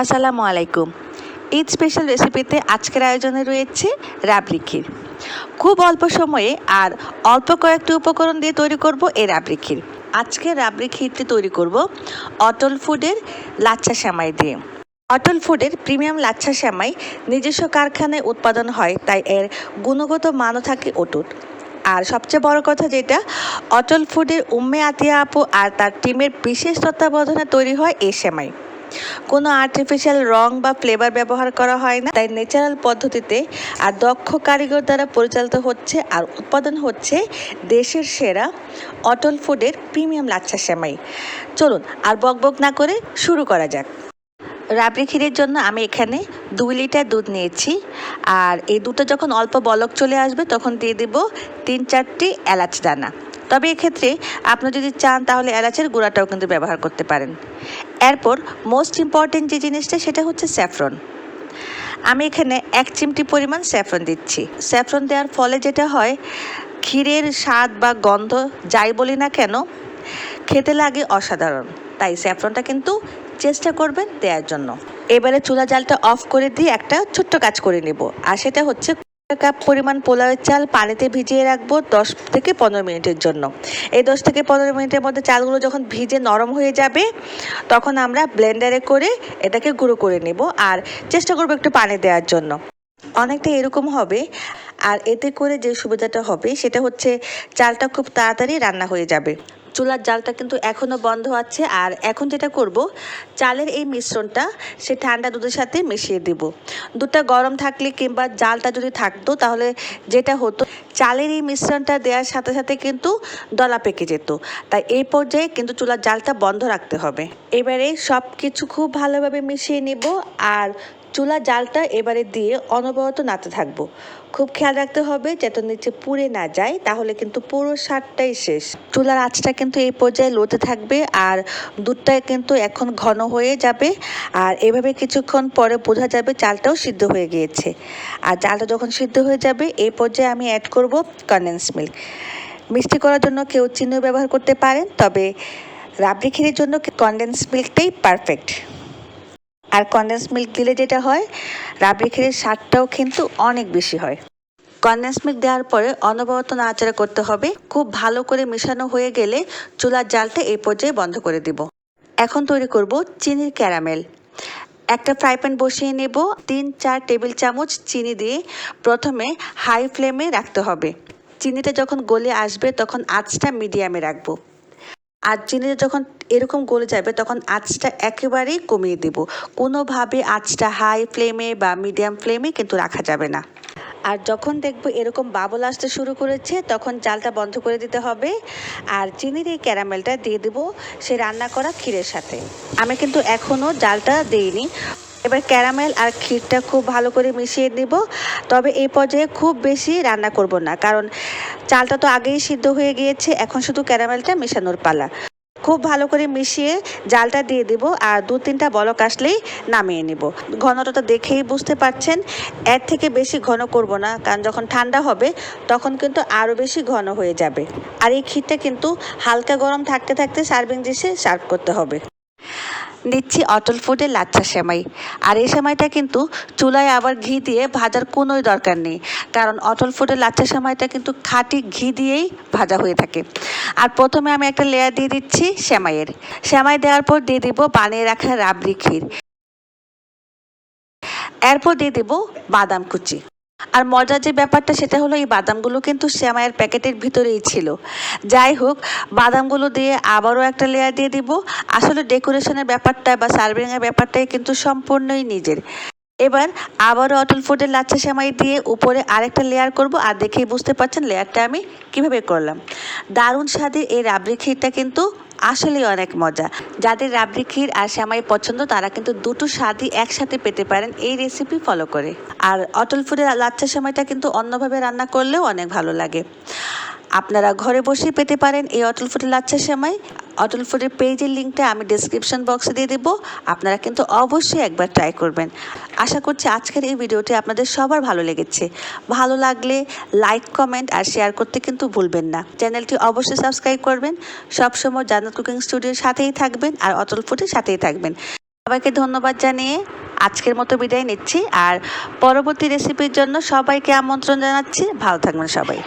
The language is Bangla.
আসসালামু আলাইকুম। ঈদ স্পেশাল রেসিপিতে আজকের আয়োজনে রয়েছে রাবড়ি ক্ষীর। খুব অল্প সময়ে আর অল্প কয়েকটি উপকরণ দিয়ে তৈরি করব এই রাবড়ি ক্ষীর। আজকে রাবড়ি ক্ষীরটি তৈরি করব অটল ফুডের লাচ্ছা সেমাই দিয়ে। অটল ফুডের প্রিমিয়াম লাচ্ছা সেমাই নিজস্ব কারখানায় উৎপাদন হয়, তাই এর গুণগত মানও থাকে অটুট। আর সবচেয়ে বড় কথা যেটা, অটল ফুডের উম্মে আতিয়া আপু আর তার টিমের বিশেষ তত্ত্বাবধানে তৈরি হয় এই সেমাই। কোনো আর্টিফিশিয়াল রং বা ফ্লেভার ব্যবহার করা হয় না। তাই ন্যাচারাল পদ্ধতিতে আর দক্ষ কারিগর দ্বারা পরিচালিত হচ্ছে আর উৎপাদন হচ্ছে দেশের সেরা অটল ফুডের প্রিমিয়াম লাচ্ছা সেমাই। চলুন আর বকবক না করে শুরু করা যাক। রাবড়ি ক্ষীরের জন্য আমি এখানে দুই লিটার দুধ নিয়েছি আর এই দুধটা যখন অল্প বলক চলে আসবে তখন দিয়ে দেব তিন চারটি এলাচ দানা। তবে এক্ষেত্রে আপনি যদি চান তাহলে এলাচের গুঁড়াটাও কিন্তু ব্যবহার করতে পারেন। এরপর মোস্ট ইম্পর্টেন্ট যে জিনিসটা সেটা হচ্ছে স্যাফরন। আমি এখানে এক চিমটি পরিমাণ স্যাফরন দিচ্ছি। স্যাফরন দেওয়ার ফলে যেটা হয়, ক্ষীরের স্বাদ বা গন্ধ যাই বলি না কেন, খেতে লাগে অসাধারণ। তাই স্যাফরনটা কিন্তু চেষ্টা করবেন দেওয়ার জন্য। এবারে চুলা জালটা অফ করে দিয়ে একটা ছোট্ট কাজ করে নেব। আর সেটা হচ্ছে কাপ পরিমাণ পোলাওয়ের চাল পানিতে ভিজিয়ে রাখব দশ থেকে পনেরো মিনিটের জন্য। এই দশ থেকে পনেরো মিনিটের মধ্যে চালগুলো যখন ভিজে নরম হয়ে যাবে, তখন আমরা ব্লেন্ডারে করে এটাকে গুঁড়ো করে নেব আর চেষ্টা করব একটু পানি দেওয়ার জন্য। অনেকটা এরকম হবে আর এতে করে যে সুবিধাটা হবে সেটা হচ্ছে চালটা খুব তাড়াতাড়ি রান্না হয়ে যাবে। চুলার জালটা কিন্তু এখনও বন্ধ আছে। আর এখন যেটা করব, চালের এই মিশ্রণটা সে ঠান্ডা দুধের সাথে মিশিয়ে দেব। দুধটা গরম থাকলে কিংবা জালটা যদি থাকতো, তাহলে যেটা হতো, চালের এই মিশ্রণটা দেওয়ার সাথে সাথে কিন্তু দলা পেকে যেত। তাই এই পর্যায়ে কিন্তু চুলার জালটা বন্ধ রাখতে হবে। এবারে সব কিছু খুব ভালোভাবে মিশিয়ে নেব। আর চুলা জালটা এবারে দিয়ে অনবরত নাড়তে থাকব। খুব খেয়াল রাখতে হবে যাতে নিচে পুড়ে না যায়, তাহলে কিন্তু পুরো স্বাদটাই শেষ। চুলার আঁচটা কিন্তু এই পর্যায়ে লোতে থাকবে আর দুধটা কিন্তু এখন ঘন হয়ে যাবে আর এভাবে কিছুক্ষণ পরে বোঝা যাবে চালটাও সিদ্ধ হয়ে গিয়েছে। আর চালটা যখন সিদ্ধ হয়ে যাবে, এই পর্যায়ে আমি অ্যাড করব কনডেন্স মিল্ক মিষ্টি করার জন্য কেউ চিনিও ব্যবহার করতে পারেন, তবে রাবড়ি ক্ষীরের জন্য কনডেন্স মিল্কটাই পারফেক্ট আর কনডেন্স মিল্ক দিলে যেটা হয়, রাবড়ি ক্ষীরের স্বাদটাও কিন্তু অনেক বেশি হয়। কনডেন্স মিল্ক দেওয়ার পরে অনবরত নাড়াচাড়া করতে হবে। খুব ভালো করে মেশানো হয়ে গেলে চুলার জালটা এই পর্যায়ে বন্ধ করে দিব। এখন তৈরি করব চিনির ক্যারামেল। একটা ফ্রাই প্যান বসিয়ে নেব। তিন, চার টেবিল চামচ চিনি দিয়ে প্রথমে হাই ফ্লেমে রাখতে হবে। চিনিটা যখন গলে আসবে তখন আঁচটা মিডিয়ামে রাখব। আর চিনিটা যখন এরকম গলে যাবে, তখন আঁচটা একেবারেই কমিয়ে দেব। কোনোভাবে আঁচটা হাই ফ্লেমে বা মিডিয়াম ফ্লেমে কিন্তু রাখা যাবে না। আর যখন দেখব এরকম বাবল আসতে শুরু করেছে, তখন জালটা বন্ধ করে দিতে হবে। আর চিনির এই ক্যারামেলটা দিয়ে দেবো সে রান্না করা ক্ষীরের সাথে। আমি কিন্তু এখনও জালটা দিইনি। এবার ক্যারামেল আর ক্ষীরটা খুব ভালো করে মিশিয়ে দেব তবে এই পর্যায়ে খুব বেশি রান্না করব না, কারণ চালটা তো আগেই সিদ্ধ হয়ে গিয়েছে, এখন শুধু ক্যারামেলটা মেশানোর পালা। খুব ভালো করে মিশিয়ে জালটা দিয়ে দেব আর দু তিনটা বলক আসলেই নামিয়ে নেব। ঘনটা দেখেই বুঝতে পারছেন, এর থেকে বেশি ঘন করব না, কারণ যখন ঠান্ডা হবে তখন কিন্তু আরও বেশি ঘন হয়ে যাবে। আর এই ক্ষীরটা কিন্তু হালকা গরম থাকতে থাকতে সার্ভিং ডিশে সার্ভ করতে হবে। দিচ্ছি অটল ফুডের লাচ্ছা সেমাই। আর এই সেমাইটা কিন্তু চুলায় আবার ঘি দিয়ে ভাজার কোনোই দরকার নেই। কারণ অটল ফুডের লাচ্ছা সেমাইটা কিন্তু খাঁটি ঘি দিয়েই ভাজা হয়ে থাকে। আর প্রথমে আমি একটা লেয়ার দিয়ে দিচ্ছি সেমাইয়ের। সেমাই দেওয়ার পর দিয়ে দিব বানিয়ে রাখা রাবড়ি ক্ষীর। এরপর দিয়ে দেব বাদাম কুচি। আর মজার যে ব্যাপারটা সেটা হলো, এই বাদামগুলো কিন্তু শ্যামাইয়ের প্যাকেটের ভিতরেই ছিল। যাই হোক, বাদামগুলো দিয়ে আবারও একটা লেয়ার দিয়ে দিব। আসলে ডেকোরেশনের ব্যাপারটা বা সার্ভিংয়ের ব্যাপারটাই কিন্তু সম্পূর্ণই নিজের। এবার আবারও অটল ফুডের লাচ্ছা সেমাই দিয়ে উপরে আরেকটা লেয়ার করব। আর দেখেই বুঝতে পারছেন লেয়ারটা আমি কীভাবে করলাম। দারুণ স্বাদের এই রাবড়ি ক্ষীরটা কিন্তু আসলেই অনেক মজা। যাদের রাবড়ি ক্ষীর আর শ্যামাই পছন্দ, তারা কিন্তু দুটো স্বাদই একসাথে পেতে পারেন এই রেসিপি ফলো করে। আর অটল ফুডের লাচ্ছা সেমাইটা কিন্তু অন্যভাবে রান্না করলেও অনেক ভালো লাগে। আপনারা ঘরে বসেই পেতে পারেন এই অটল ফুডের লাচ্ছা সেমাই। অটল ফুডের পেজের লিঙ্কটা আমি ডিসক্রিপশন বক্সে দিয়ে দেবো। আপনারা কিন্তু অবশ্যই একবার ট্রাই করবেন। আশা করছি আজকের এই ভিডিওটি আপনাদের সবার ভালো লেগেছে। ভালো লাগলে লাইক কমেন্ট আর শেয়ার করতে কিন্তু ভুলবেন না। চ্যানেলটি অবশ্যই সাবস্ক্রাইব করবেন। সবসময় জান্নাত কুকিং স্টুডিওর সাথেই থাকবেন আর অটল ফুডের সাথেই থাকবেন। সবাইকে ধন্যবাদ জানিয়ে আজকের মতো বিদায় নিচ্ছি। আর পরবর্তী রেসিপির জন্য সবাইকে আমন্ত্রণ জানাচ্ছি। ভালো থাকবেন সবাই।